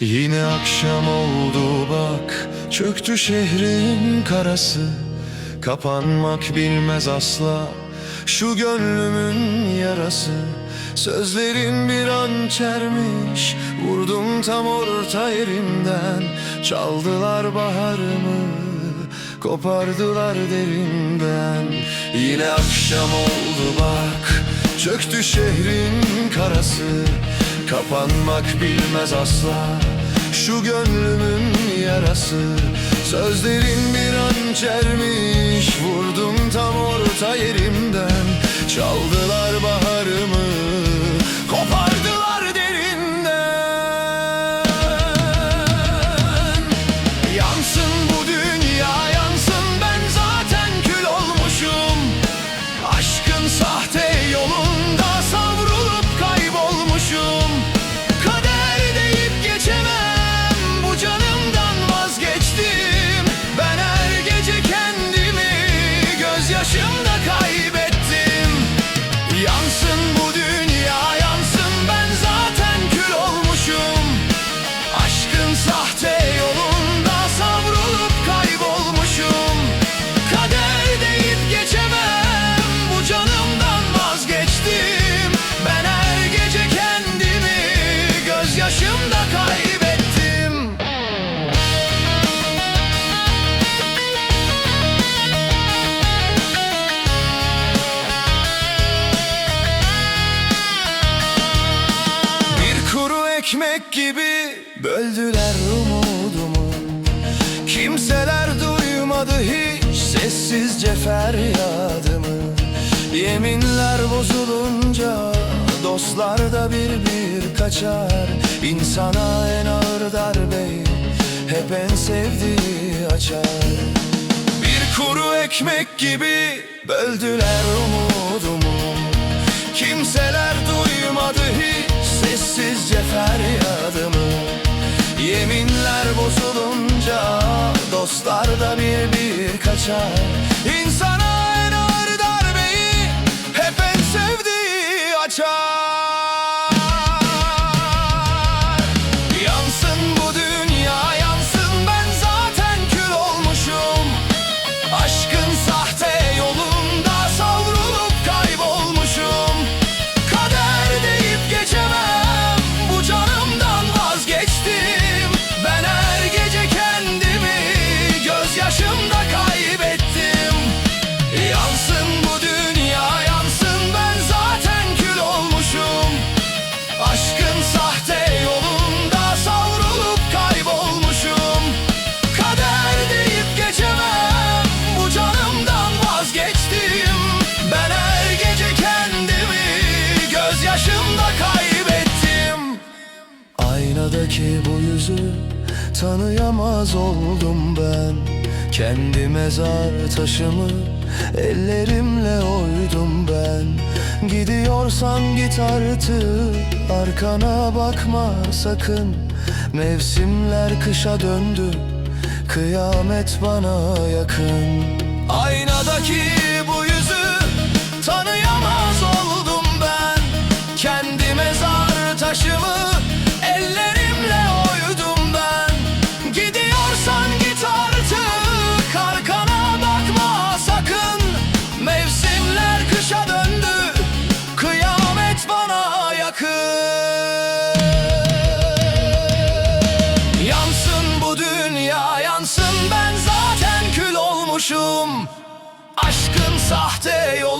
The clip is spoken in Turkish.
Yine akşam oldu bak Çöktü şehrin karası. Kapanmak bilmez asla Şu gönlümün yarası. Sözlerin bir hançermiş Vurdum tam orta yerimden Çaldılar baharımı Kopardılar derinden. Yine akşam oldu bak Çöktü şehrin karası Kapanmak bilmez asla. Şu gönlümün yarası Sözlerin bir hançermiş ekmek gibi böldüler umudumu. Kimseler duymadı hiç sessizce feryadımı. Yeminler bozulunca dostlar da bir bir kaçar. İnsana en ağır darbeyi hep en sevdiği açar. Bir kuru ekmek gibi böldüler umudumu. Kimseler duymadı hiç dostlar da bir bir kaçar İnsana Aynadaki bu yüzü tanıyamaz oldum ben. Kendi mezar taşımı ellerimle oydum ben. Gidiyorsan git artık arkana bakma sakın. Mevsimler kışa döndü kıyamet bana yakın. Aynadaki sahte yolunda